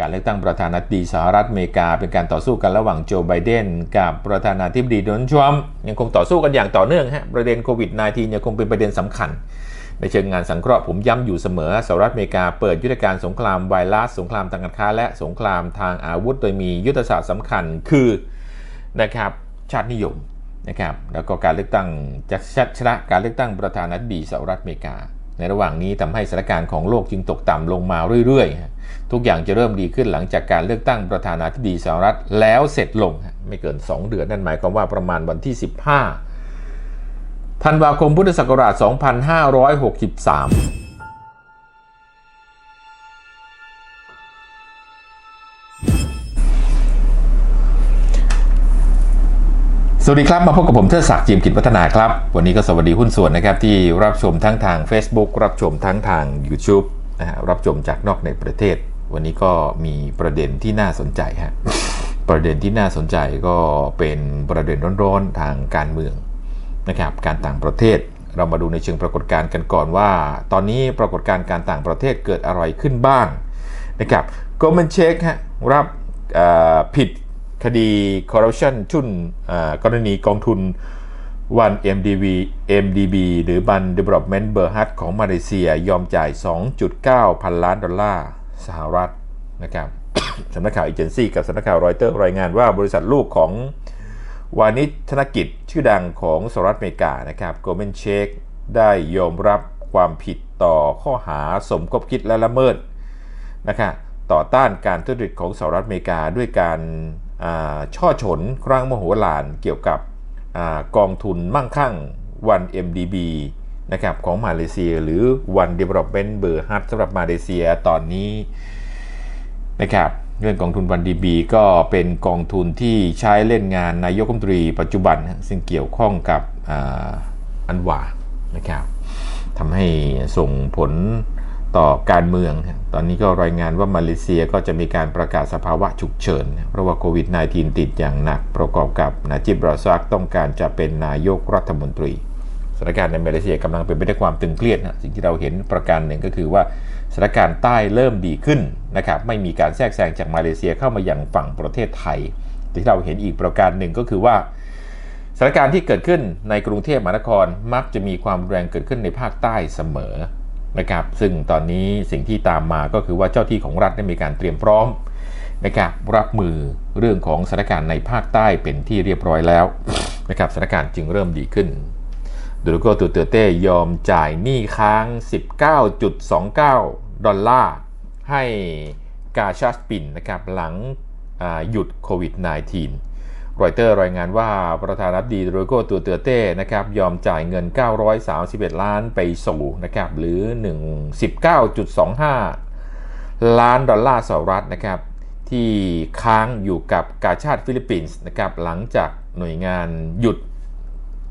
การเลือกตั้งประธานาธิบดีสหรัฐอเมริกา เป็นการต่อสู้กันระหว่างโจไบเดนกับประธานาธิบดีโดนัลด์ทรัมป์ยังคงต่อสู้กันอย่างต่อเนื่องฮะประเด็นโควิด -19 ยังคงเป็นประเด็นสำคัญ ในเชิงงานสังเคราะห์ผมย้ำอยู่เสมอสหรัฐอเมริกาเปิดยุทธการสงครามไวรัสสงครามทางการค้า และสงครามทางอาวุธ โดยมียุทธศาสตร์สำคัญคือนะครับชาตินิยมนะครับแล้วก็การเลือกตั้งจะชนะการเลือกตั้งประธานาธิบดีสหรัฐอเมริกา ในระหว่างนี้ทำให้สถานการณ์ของโลกจึงตกต่ำลงมาเรื่อยๆ ทุกอย่างจะเริ่มดีขึ้นหลังจากการเลือกตั้งประธานาธิบดีสหรัฐแล้วเสร็จลง ไม่เกิน 2 เดือนนั่นหมายความว่าประมาณวันที่ 15ธันวาคมพุทธศักราช 2563 สวัสดีครับ มาพบกับผมเทิดศักดิ์จิมกิจวัฒนาครับ วันนี้ก็สวัสดีหุ้นส่วนนะครับ ที่รับชมทั้งทาง Facebook รับชมทั้งทาง YouTube นะฮะรับชมจากนอกในประเทศ วันนี้ก็มีประเด็นที่น่าสนใจฮะประเด็นที่น่าสนใจก็เป็นประเด็นร้อนๆทางการเมืองนะครับการต่างประเทศเรามาดูในเชิงปรากฏการณ์กันก่อนว่า ตอนนี้ปรากฏการณ์การต่างประเทศเกิดอะไรขึ้นบ้างนะครับก็มันเช็คฮะรับผิด คดีคอร์รัปชันชุนกรณีกองทุนวัน MDB MDB หรือบัน Development b e r h a t ของมาเลเซียยอมจ่าย 2.9 พันล้านดอลลาร์สหรัฐนะครับสำนักข่าวเอเจนซี่กับสำนักข่าวรอยเตอร์รายงานว่าบริษัทลูกของวานิชธนกิจชื่อดังของสหรัฐอเมริกานะครับโกลเมนเชคได้ยอมรับความผิดต่อข้อหาสมคบคิดและละเมิดนะครับต่อต้านการทุจริตของสหรัฐอเมริกาด้วยการ ช่อฉนครั้งมโหฬารเกี่ยวกับอกองทุนมั่งคั่ง One MDB นะครับของมาเลเซียหรือ One Development b e r h a t สำหรับมาเลเซียตอนนี้นะครับเรื่องกองทุน One DB ก็เป็นกองทุนที่ใช้เล่นงานนายกรัฐมนตรีปัจจุบัน ซึ่งเกี่ยวข้องกับอันวานะครับทำให้ส่งผล ต่อการเมือง ตอนนี้ก็รายงานว่ามาเลเซียก็จะมีการประกาศสภาวะฉุกเฉิน เพราะว่าโควิด -19 ติดอย่างหนักประกอบกับนาจิบราซักต้องการจะเป็นนายกรัฐมนตรีสถานการณ์ในมาเลเซียกำลังเป็นไปด้วยความตึงเครียดนะสิ่งที่เราเห็นประการหนึ่งก็คือว่าสถานการณ์ใต้เริ่มดีขึ้นนะครับไม่มีการแทรกแซงจากมาเลเซียเข้ามาอย่างฝั่งประเทศไทยที่เราเห็นอีกประการหนึ่งก็คือว่าสถานการณ์ที่เกิดขึ้นในกรุงเทพมหานครมักจะมีความแรงเกิดขึ้นในภาคใต้เสมอ นะครับ ซึ่งตอนนี้สิ่งที่ตามมาก็คือว่าเจ้าที่ของรัฐได้มีการเตรียมพร้อมนะครับรับมือเรื่องของสถานการณ์ในภาคใต้เป็นที่เรียบร้อยแล้วนะครับสถานการณ์จึงเริ่มดีขึ้นดูโกตูเตเต้ยอมจ่ายหนี้ค้าง 19.29 ดอลลาร์ให้กาชาสปินนะครับหลังหยุดโควิด -19 รอยเตอร์รายงานว่าประธานาธิบดีโรโกตัวเตอเต้นะครับยอมจ่ายเงิน 931 ล้านไปสู่นะครับหรือ19.25 ล้านดอลลาร์สหรัฐนะครับที่ค้างอยู่กับกาชาติฟิลิปปินส์นะครับหลังจากหน่วยงานหยุด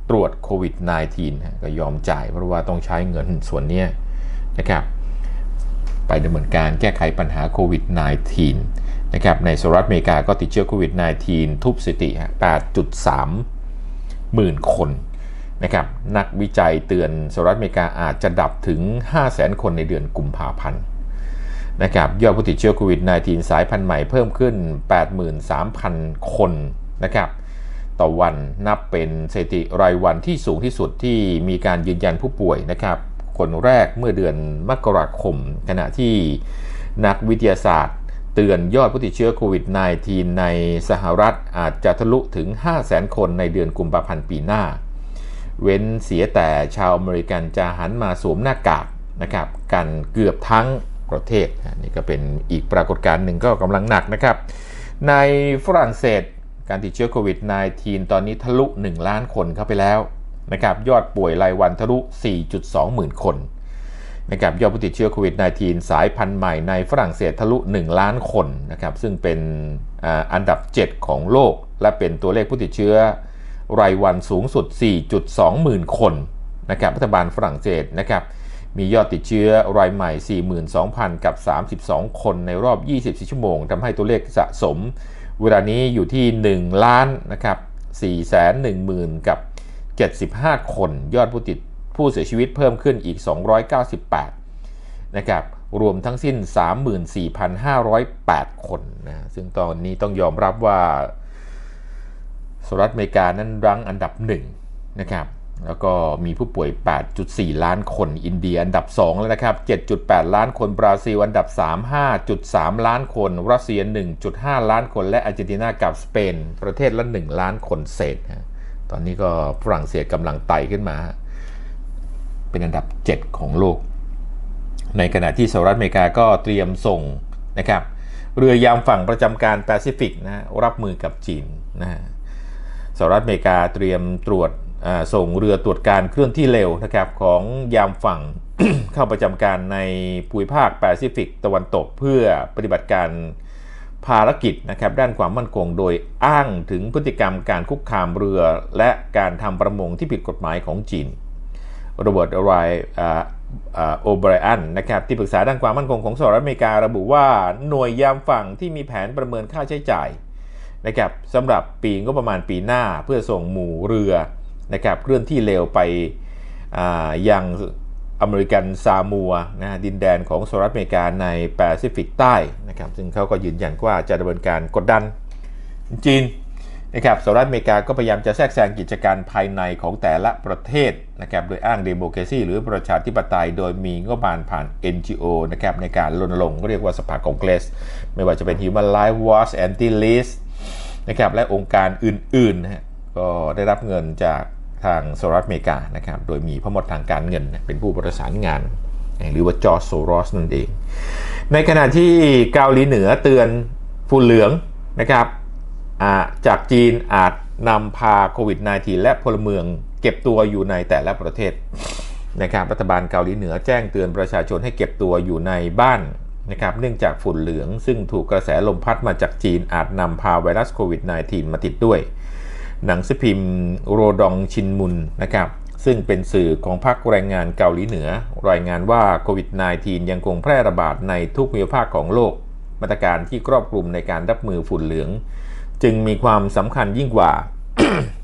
ตรวจโควิด -19 ก็ยอมจ่ายเพราะว่าต้องใช้เงินส่วนนี้นะครับไปดำเนินการแก้ไขปัญหาโควิด -19 นะครับในสหรัฐอเมริกาก็ติดเชื้อโควิด -19 ทุบสถิติ 8.3 หมื่นคนนะครับนักวิจัยเตือนสหรัฐอเมริกาอาจจะดับถึง 500,000 คนในเดือนกุมภาพันธ์นะครับยอดผู้ติดเชื้อโควิด -19 สายพันธุ์ใหม่เพิ่มขึ้น 83,000 คนนะครับต่อวันนับเป็นสถิติรายวันที่สูงที่สุดที่มีการยืนยันผู้ป่วยนะครับคนแรกเมื่อเดือนมกราคม ขณะที่นักวิทยาศาสตร์ เตือนยอดผู้ติดเชื้อโควิด -19 ในสหรัฐอาจจะทะลุถึง 500,000 คนในเดือนกุมภาพันธ์ปีหน้า เว้นเสียแต่ชาวอเมริกันจะหันมาสวมหน้ากากนะครับกันเกือบทั้งประเทศนี่ก็เป็นอีกปรากฏการณ์หนึ่งก็กำลังหนักนะครับ ในฝรั่งเศสการติดเชื้อโควิด -19 ตอนนี้ทะลุ 1 ล้านคนเข้าไปแล้วนะครับยอดป่วยรายวันทะลุ 4.2 หมื่นคน นะครับยอดผู้ติดเชื้อโควิด -19 สายพันธุ์ใหม่ในฝรั่งเศสทะลุ 1 ล้านคนนะครับซึ่งเป็นอันดับ 7 ของโลก และเป็นตัวเลขผู้ติดเชื้อ รายวันสูงสุด 4.2 หมื่นคนนะครับรัฐบาลฝรั่งเศสนะครับมียอดติดเชื้อรายใหม่ 42,000 กับ 32 คนในรอบ 24 ชั่วโมงทำให้ตัวเลขสะสม เวลานี้อยู่ที่ 1 ล้านนะครับ410,000 กับ 75 คน ยอดผู้ติด ผู้เสียชีวิตเพิ่มขึ้นอีก 298 นะครับ รวมทั้งสิ้น 34,508 คนนะ ซึ่งตอนนี้ต้องยอมรับว่าสหรัฐอเมริกานั้นรั้งอันดับหนึ่งนะครับ แล้วก็มีผู้ป่วย 8.4 ล้านคน อินเดียอันดับ 2 แล้วนะครับ 7.8 ล้านคน บราซิลอันดับ 3 5.3 ล้านคน รัสเซีย 1.5 ล้านคน และอาร์เจนตินากับสเปน ประเทศละ 1 ล้านคนเศษนะตอนนี้ก็ฝรั่งเศสกำลังไต่ขึ้นมา เป็นอันดับ 7 ของโลก ในขณะที่สหรัฐอเมริกาก็เตรียมส่งนะครับเรือยามฝั่งประจำการแปซิฟิกนะรับมือกับจีนนะฮะสหรัฐอเมริกาเตรียมตรวจส่งเรือตรวจการเคลื่อนที่เร็วนะครับของยามฝั่งเข้าประจำการในภูมิภาคแปซิฟิกตะวันตกเพื่อปฏิบัติการภารกิจนะครับด้านความมั่นคงโดยอ้างถึงพฤติกรรมการคุกคามเรือ และการทำประมงที่ผิดกฎหมายของจีน โรเบิร์ตไรโอเบรอันนะครับที่ปรึกษาด้านความมั่นคงของสหรัฐอเมริการะบุว่าหน่วยยามฝั่งที่มีแผนประเมินค่าใช้จ่ายนะครับสำหรับปีงบประมาณปีหน้าเพื่อส่งหมู่เรือนะครับเคลื่อนที่เร็วไปยังอเมริกันซามัวนะดินแดนของสหรัฐอเมริกาในแปซิฟิกใต้นะครับซึ่งเขาก็ยืนยันว่าจะดำเนินการกดดันจีน นะครับสหรัฐอเมริกาก็พยายามจะแทรกแซงกิจการภายในของแต่ละประเทศนะครับโดยอ้างเดโมแครซีหรือประชาธิปไตย โดยมีงบประมาณผ่าน NGO นะครับในการรณรงค์เรียกว่าสภาคองเกรส ไม่ว่าจะเป็น Human Rights Watch Anti-List นะครับและองค์การอื่นๆนะฮะก็ได้รับเงินจากทางสหรัฐอเมริกานะครับโดยมีพ่อมดทางการเงินเป็นผู้ประสานงาน หรือว่าจอร์จโซรอสนั่นเอง ในขณะที่เกาหลีเหนือเตือนฝุ่นเหลืองนะครับ จากจีนอาจนำพาโควิด -19 และพลเมืองเก็บตัวอยู่ในแต่ละประเทศนะครับรัฐบาลเกาหลีเหนือแจ้งเตือนประชาชนให้เก็บตัวอยู่ในบ้านนะครับเนื่องจากฝุ่นเหลืองซึ่งถูกกระแสลมพัดมาจากจีนอาจนำพาไวรัสโควิด -19 มาติดด้วย หนังสือพิมพ์โรดองชินมุนนะครับซึ่งเป็นสื่อของพรรคแรงงานเกาหลีเหนือ รายงานว่าโควิด -19 ยังคงแพร่ระบาดในทุกภูมิภาคของโลก มาตรการที่ครอบคลุมในการรับมือฝุ่นเหลือง จึงมีความสำคัญยิ่งกว่า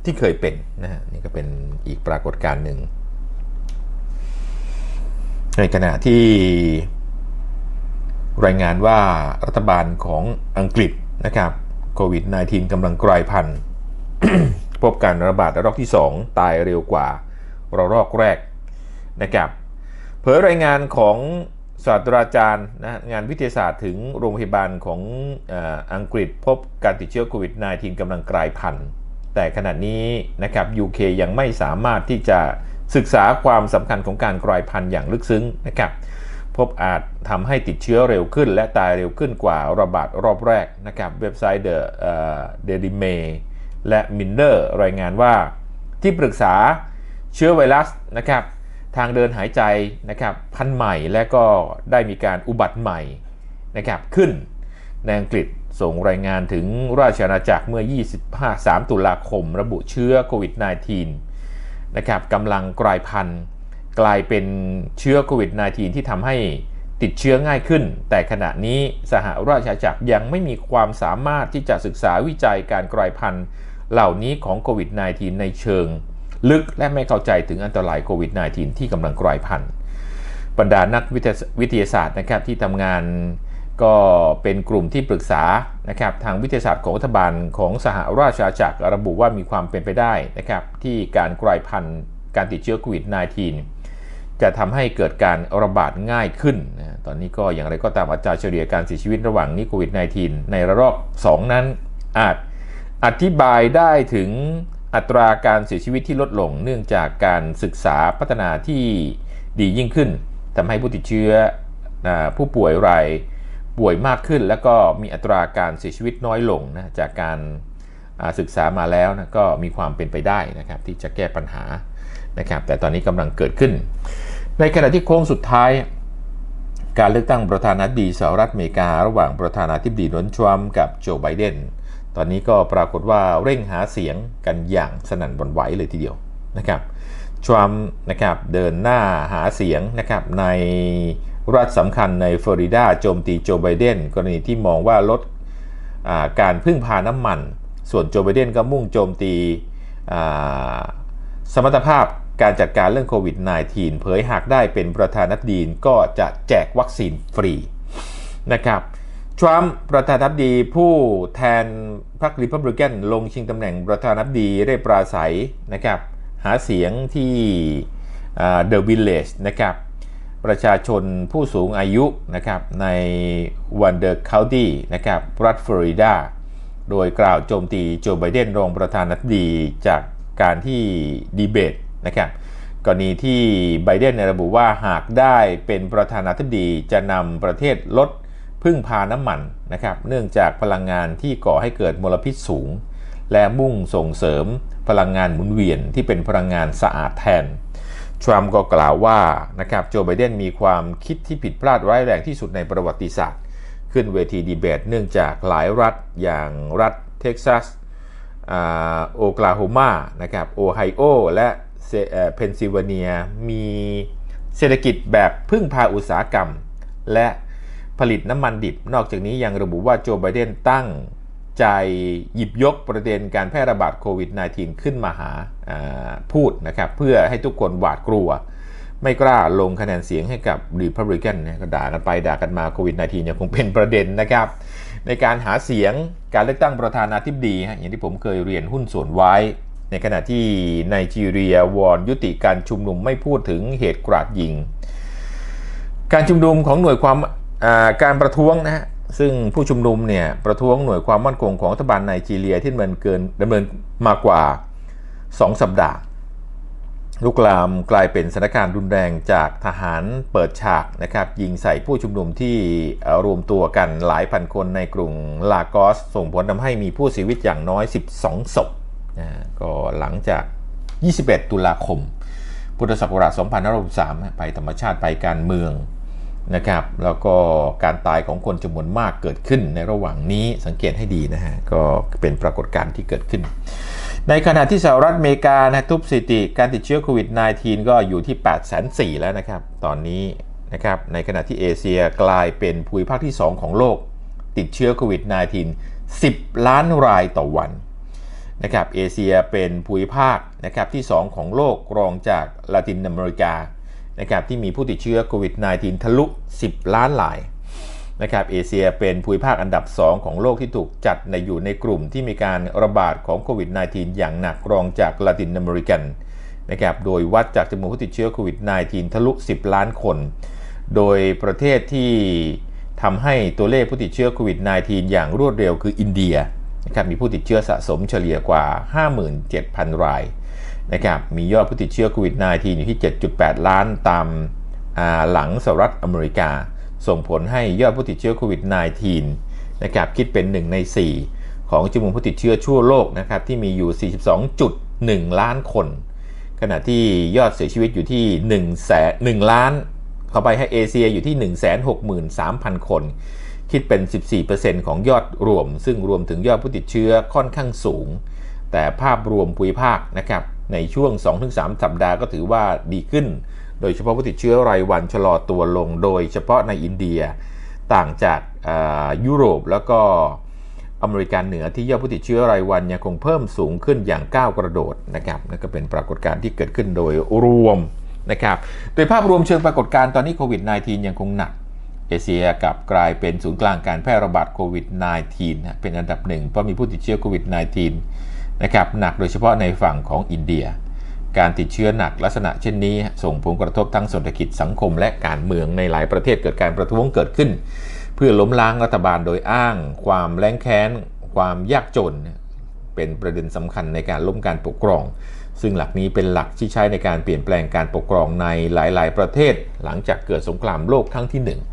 ที่เคยเป็นนะฮะนี่ก็เป็นอีกปรากฏการณ์หนึ่ง ในขณะที่รายงานว่ารัฐบาลของอังกฤษนะครับโควิด -19 กำลังกลายพันธุ์พบการระบาดระลอกที่ 2 ตายเร็วกว่าระลอกแรกนะครับเผยรายงานของ ศาสตราจารย์นะงานวิทยาศาสตร์ถึงโรงพยาบาลของออังกฤษพบการติดเชื้อโควิด -19 กำลังกลายพันธุ์ แต่ขณะนี้นะครับ UK ยังไม่สามารถที่จะศึกษาความสำคัญของการกลายพันธุ์อย่างลึกซึ้งนะครับพบอาจทำให้ติดเชื้อเร็วขึ้น และตายเร็วขึ้นกว่าระบาดรอบแรกนะครับเว็บไซต์ The Daily Mail และ Miller รายงานว่าที่ปรึกษาเชื้อไวรัสนะครับ ทางเดินหายใจนะครับพันธุ์ใหม่และก็ได้มีการอุบัติใหม่นะครับขึ้นในอังกฤษส่งรายงานถึงราชอาณาจักรเมื่อ 25 3 ตุลาคม ระบุเชื้อโควิด -19 นะครับกำลังกลายพันธุ์กลายเป็นเชื้อโควิด -19 ที่ทำให้ติดเชื้อง่ายขึ้น แต่ขณะนี้สหราชอาณาจักรยังไม่มีความสามารถที่จะศึกษาวิจัยการกลายพันธุ์เหล่านี้ของโควิด -19 ในเชิง ลึกและไม่เข้าใจถึงอันตรายโควิด -19 ที่กำลังกลายพันธุ์บรรดานักวิทยาศาสตร์นะครับที่ทำงานก็เป็นกลุ่มที่ปรึกษานะครับทางวิทยาศาสตร์ของรัฐบาลของสหราชอาณาจักรระบุว่ามีความเป็นไปได้นะครับที่การกลายพันธุ์การติดเชื้อโควิด -19 จะทำให้เกิดการระบาดง่ายขึ้นนะตอนนี้ก็อย่างไรก็ตามอัตราเฉลี่ยการเสียชีวิตระหว่างนี้โควิด -19 ในระลอก 2 นั้นอาจอธิบายได้ถึง อัตราการเสียชีวิตที่ลดลงเนื่องจากการศึกษาพัฒนาที่ดียิ่งขึ้นทำให้ผู้ติดเชื้อผู้ป่วยรายป่วยมากขึ้น แล้วก็มีอัตราการเสียชีวิตน้อยลงนะจากการศึกษามาแล้วนะก็มีความเป็นไปได้นะครับที่จะแก้ปัญหานะครับแต่ตอนนี้กำลังเกิดขึ้น ในขณะที่โค้งสุดท้าย การเลือกตั้งประธานาธิบดีสหรัฐอเมริการะหว่างประธานาธิบดีโดนัลด์ทรัมป์กับโจไบเดน ตอนนี้ก็ปรากฏว่าเร่งหาเสียงกันอย่างสนั่นหวั่นไหวเลยทีเดียวนะครับทรัมป์นะครับเดินหน้าหาเสียงนะครับในรัฐสำคัญในฟลอริดาโจมตีโจไบเดนกรณีที่มองว่าลดการพึ่งพาน้ำมัน ส่วนโจไบเดนก็มุ่งโจมตีสมรรถภาพการจัดการเรื่องโควิด -19 เผยหากได้เป็นประธานาธิบดีก็จะแจกวัคซีนฟรีนะครับ ทรัมป์ประธานาธิบดีผู้แทนพรรคริพับลิกันลงชิงตำแหน่งประธานาธิบดีได้ปราศัยนะครับ หาเสียงที่เดอะวิลเลจนะครับ ประชาชนผู้สูงอายุนะครับในวันเดอร์คาวตี้นะครับรัฐฟลอริดา โดยกล่าวโจมตีโจไบเดนรองประธานาธิบดีจากการที่ดีเบตนะครับกรณีที่ไบเดนระบุว่าหากได้เป็นประธานาธิบดีจะนำประเทศลด พึ่งพาน้ำมันนะครับ เนื่องจากพลังงานที่ก่อให้เกิดมลพิษสูง และมุ่งส่งเสริมพลังงานหมุนเวียนที่เป็นพลังงานสะอาดแทน ทรัมป์ก็กล่าวว่านะครับโจไบเดนมีความคิดที่ผิดพลาดร้ายแรงที่สุดในประวัติศาสตร์ ขึ้นเวทีดีเบต เนื่องจากหลายรัฐอย่างรัฐเท็กซัสโอคลาโฮมานะครับโอไฮโอและเพนซิลเวเนียมีเศรษฐกิจแบบพึ่งพาอุตสาหกรรม และ ผลิตน้ำมันดิบ นอกจากนี้ยังระบุว่าโจไบเดนตั้งใจหยิบยกประเด็นการแพร่ระบาดโควิด -19 ขึ้นมาหาพูดนะครับ เพื่อให้ทุกคนหวาดกลัว ไม่กล้าลงคะแนนเสียงให้กับรีพับลิกันนี่ยก็ด่ากันไปด่ากันมาโควิด -19 ยังคงเป็นประเด็นนะครับ ในการหาเสียงการเลือกตั้งประธานาธิบดีอย่างที่ผมเคยเรียนหุ้นส่วนไว้ ในขณะที่ไนจีเรียวอนยุติการชุมนุมไม่พูดถึงเหตุกราดยิง การชุมนุมของหน่วยความ การประท้วงนะฮะซึ่งผู้ชุมนุมเนี่ยประท้วงหน่วยความมั่นคงของรัฐบาลไนจีเรียที่ดำเนินเกินดำเนินมากว่า 2 สัปดาห์ลุกลามกลายเป็นสถานการณ์รุนแรงจากทหารเปิดฉากนะครับยิงใส่ผู้ชุมนุมที่รวมตัวกันหลายพันคนในกรุงลากอส ส่งผลทำให้มีผู้เสียชีวิตอย่างน้อย 12 ศพนะก็หลังจาก 21 ตุลาคม พุทธศักราช 2563ไปธรรมชาติไปการเมือง นะครับแล้วก็การตายของคนจำนวนมากเกิดขึ้นในระหว่างนี้สังเกตให้ดีนะฮะก็เป็นปรากฏการณ์ที่เกิดขึ้น ในขณะที่สหรัฐอเมริกานะทุบสถิติการติดเชื้อโควิด -19 ก็อยู่ที่ 8 4 0 0 0แล้วนะครับ ตอนนี้นะครับในขณะที่เอเชียกลายเป็นภูมิภาคที่ 2 ของโลก ติดเชื้อโควิด -19 10 ล้านรายต่อวันนะครับเอเชียเป็นภูมิภาคนะครับที่ 2 ของโลกรองจากลาตินอเมริกา นะครับที่มีผู้ติดเชื้อโควิด -19 ทะลุ 10 ล้านรายนะครับเอเชียเป็นภูมิภาคอันดับ 2 ของโลกที่ถูกจัดในอยู่ในกลุ่มที่มีการระบาดของโควิด -19 อย่างหนักรองจากลาตินอเมริกันนะครับโดยวัดจากจำนวนผู้ติดเชื้อโควิด -19 ทะลุ 10 ล้านคน โดยประเทศที่ทำให้ตัวเลขผู้ติดเชื้อโควิด -19 อย่างรวดเร็วคืออินเดียนะครับมีผู้ติดเชื้อสะสมเฉลี่ยกว่า 57,000 ราย นะครับมียอดผู้ติดเชื้อโควิด -19 อยู่ที่ 7.8 ล้านตามหลังสหรัฐอเมริกา ส่งผลให้ยอดผู้ติดเชื้อโควิด -19 นะครับคิดเป็น 1 ใน 4 ของจำนวนผู้ติดเชื้อทั่วโลกนะครับที่มีอยู่ 42.1 ล้านคน ขณะที่ยอดเสียชีวิตอยู่ที่1แสน1ล้าน เข้าไปให้เอเชียอยู่ที่ 163,000 คน คิดเป็น 14%ของยอดรวม ซึ่งรวมถึงยอดผู้ติดเชื้อค่อนข้างสูง แต่ภาพรวมภูมิภาคนะครับ ในช่วง 2-3 สัปดาห์ก็ถือว่าดีขึ้น โดยเฉพาะผู้ติดเชื้อรายวันชะลอตัวลง โดยเฉพาะในอินเดียต่างจากยุโรปแล้วก็อเมริกาเหนือที่ยอดผู้ติดเชื้อรายวันยังคงเพิ่มสูงขึ้นอย่างก้าวกระโดดนะครับนั่นก็เป็นปรากฏการณ์ที่เกิดขึ้นโดยรวมนะครับโดยภาพรวมเชิงปรากฏการณ์ตอนนี้โควิด -19 ยังคงหนัก เอเชียกับกลายเป็นศูนย์กลางการแพร่ระบาดโควิด -19 เป็นอันดับหนึ่งเพราะมีผู้ติดเชื้อโควิด -19 นะครับหนักโดยเฉพาะในฝั่งของอินเดีย การติดเชื้อหนักลักษณะเช่นนี้ ส่งผลกระทบทั้งเศรษฐกิจสังคมและการเมืองในหลายประเทศเกิดการประท้วงเกิดขึ้น เพื่อล้มล้างรัฐบาลโดยอ้าง ความแรงแค้น ความยากจน เป็นประเด็นสำคัญในการล้มการปกครอง ซึ่งหลักนี้เป็นหลักที่ใช้ในการเปลี่ยนแปลงการปกครองในหลาย ๆ ประเทศ หลังจากเกิดสงครามโลกครั้งที่ 1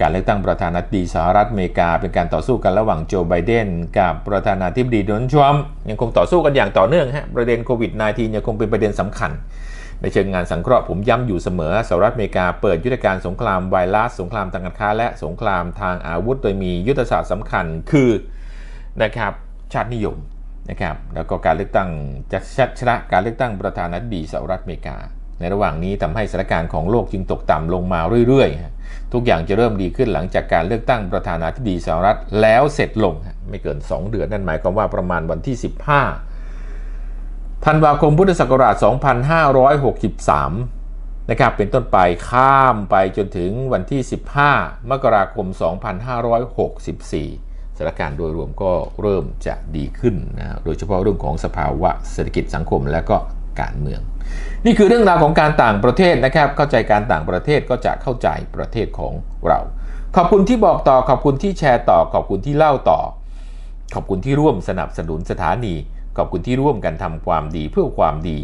การเลือกตั้งประธานาธิบดีสหรัฐอเมริกา เป็นการต่อสู้กันระหว่างโจไบเดนกับประธานาธิบดีโดนัลด์ทรัมป์ยังคงต่อสู้กันอย่างต่อเนื่องฮะประเด็นโควิด -19 ยังคงเป็นประเด็นสำคัญ ในเชิงงานสังเคราะห์ผมย้ำอยู่เสมอสหรัฐอเมริกาเปิดยุทธการสงครามไวรัสสงครามทางการค้า และสงครามทางอาวุธ โดยมียุทธศาสตร์สำคัญคือนะครับชาตินิยมนะครับแล้วก็การเลือกตั้งจะชนะการเลือกตั้งประธานาธิบดีสหรัฐอเมริกา ในระหว่างนี้ทำให้สถานการณ์ของโลกจึงตกต่ำลงมาเรื่อยๆ ทุกอย่างจะเริ่มดีขึ้นหลังจากการเลือกตั้งประธานาธิบดีสหรัฐแล้วเสร็จลง ไม่เกิน 2 เดือนนั่นหมายความว่าประมาณวันที่ 15 ธันวาคมพุทธศักราช 2563 นะครับเป็นต้นไปข้ามไปจนถึงวันที่ 15 มกราคม 2564สถานการณ์โดยรวมก็เริ่มจะดีขึ้นนะโดยเฉพาะเรื่องของสภาวะเศรษฐกิจสังคมและก็ การเมือง นี่คือเรื่องราวของการต่างประเทศนะครับ เข้าใจการต่างประเทศก็จะเข้าใจประเทศของเรา ขอบคุณที่บอกต่อขอบคุณที่แชร์ต่อ ขอบคุณที่เล่าต่อ ขอบคุณที่ร่วมสนับสนุนสถานี ขอบคุณที่ร่วมกันทำความดีเพื่อความดี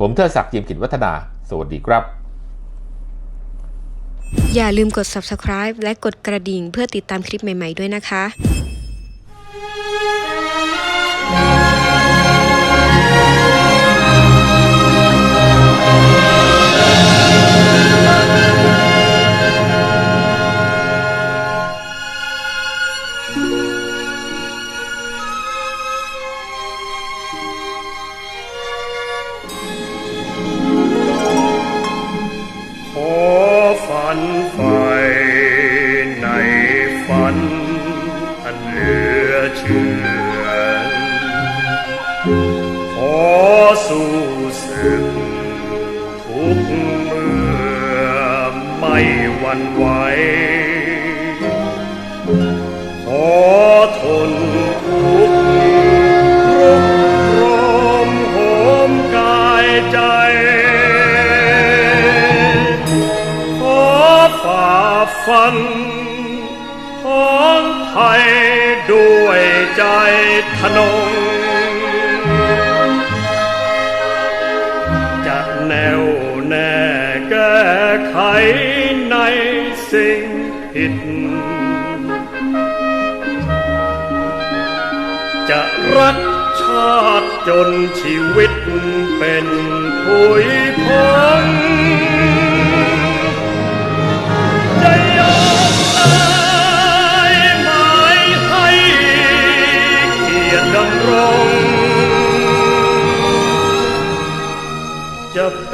ผมเทอศักดิ์เจียมกิจวัฒนา สวัสดีครับ อย่าลืมกด subscribe และกดกระดิ่งเพื่อติดตามคลิปใหม่ ๆ ด้วยนะคะ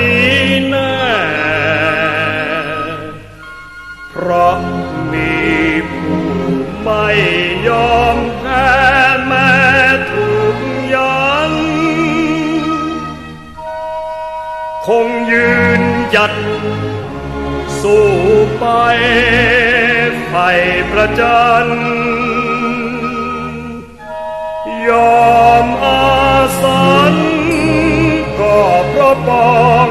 นี้แน่เพราะมีผู้ไม่ยอมแพ้แม้ถูกยันคงยืนหยัด สู้ไปไฟประจันยอมอาสันก็เพราะปอง